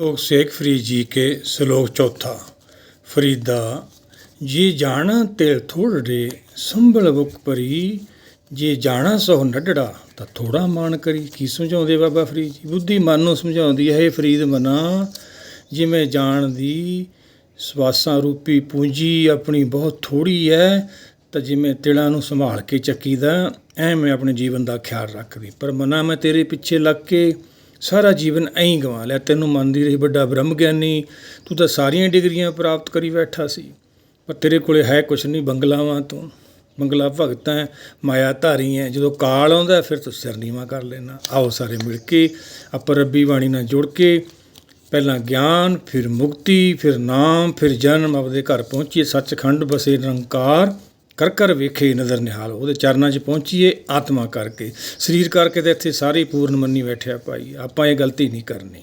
ਸ਼ਲੋਕ ਸੇਖ ਫਰੀਦ ਜੀ ਕੇ ਸ਼ਲੋਕ ਚੌਥਾ। ਫਰੀਦਾ, ਜੀ ਜਾਣ ਤੇ ਥੋੜੇ ਸੰਭਲ ਬੁਕ ਪਰੀ, ਜੇ ਜਾਣਾ ਸੋ ਨੱਡੜਾ ਤਾਂ ਥੋੜਾ ਮਾਨ ਕਰੀ। ਕੀ ਸਮਝਾਉਂਦੇ ਬਾਬਾ ਫਰੀਦ ਜੀ? ਬੁੱਧੀ ਮਨ ਨੂੰ ਸਮਝਾਉਂਦੀ ਹੈ ਇਹ ਫਰੀਦ ਮਨਾ, ਜਿਵੇਂ ਜਾਣ ਦੀ ਸਵਾਸਾਂ ਰੂਪੀ ਪੂੰਜੀ ਆਪਣੀ ਬਹੁਤ ਥੋੜੀ ਹੈ ਤਾਂ ਜਿਵੇਂ ਤਿਲਾਂ ਨੂੰ ਸੰਭਾਲ ਕੇ ਚੱਕੀਦਾ ਐਵੇਂ ਆਪਣੇ ਜੀਵਨ ਦਾ ਖਿਆਲ ਰੱਖਦੀ। ਪਰ ਮਨਾ ਮੈਂ ਤੇਰੇ ਪਿੱਛੇ ਲੱਗ ਕੇ ਸਾਰਾ ਜੀਵਨ ਐਂ ਗਵਾ ਲਿਆ। ਤੈਨੂੰ ਮੰਨਦੀ ਰਹੀ, ਵੱਡਾ ਬ੍ਰਹਮ ਗਿਆਨੀ, ਤੂੰ ਤਾਂ ਸਾਰੀਆਂ ਡਿਗਰੀਆਂ ਪ੍ਰਾਪਤ ਕਰੀ ਬੈਠਾ ਸੀ। ਪਰ ਤੇਰੇ ਕੋਲੇ ਹੈ ਕੁਛ ਨਹੀਂ ਬੰਗਲਾਵਾਂ ਤੋਂ। ਬੰਗਲਾ ਭਗਤਾਂ ਮਾਇਆ ਧਾਰੀ ਹੈ ਜਦੋਂ ਕਾਲ ਆਉਂਦਾ, ਫਿਰ ਤੂੰ ਸਿਰ ਨੀਵਾ ਕਰ ਲੈਣਾ ਆਓ ਸਾਰੇ ਮਿਲ ਕੇ, ਆਪਾਂ ਰੱਬੀ ਬਾਣੀ ਨਾਲ ਜੁੜ ਕੇ, ਪਹਿਲਾਂ ਗਿਆਨ, ਫਿਰ ਮੁਕਤੀ, ਫਿਰ ਨਾਮ, ਫਿਰ ਜਨਮ, ਆਪਦੇ ਘਰ ਪਹੁੰਚੀਏ। ਸੱਚਖੰਡ ਬਸੇ ਨਿਰੰਕਾਰ। ਕਰ ਕਰ ਵੇਖੇ ਨਜ਼ਰ ਨਿਹਾਲ, ਉਹਦੇ ਚਰਨਾਂ 'ਚ ਪਹੁੰਚੀਏ ਆਤਮਾ ਕਰਕੇ। ਸਰੀਰ ਕਰਕੇ ਤਾਂ ਇੱਥੇ ਸਾਰੇ ਹੀ ਪੂਰਨ ਮੰਨੀ ਬੈਠਿਆ ਭਾਈ, ਆਪਾਂ ਇਹ ਗਲਤੀ ਨਹੀਂ ਕਰਨੀ।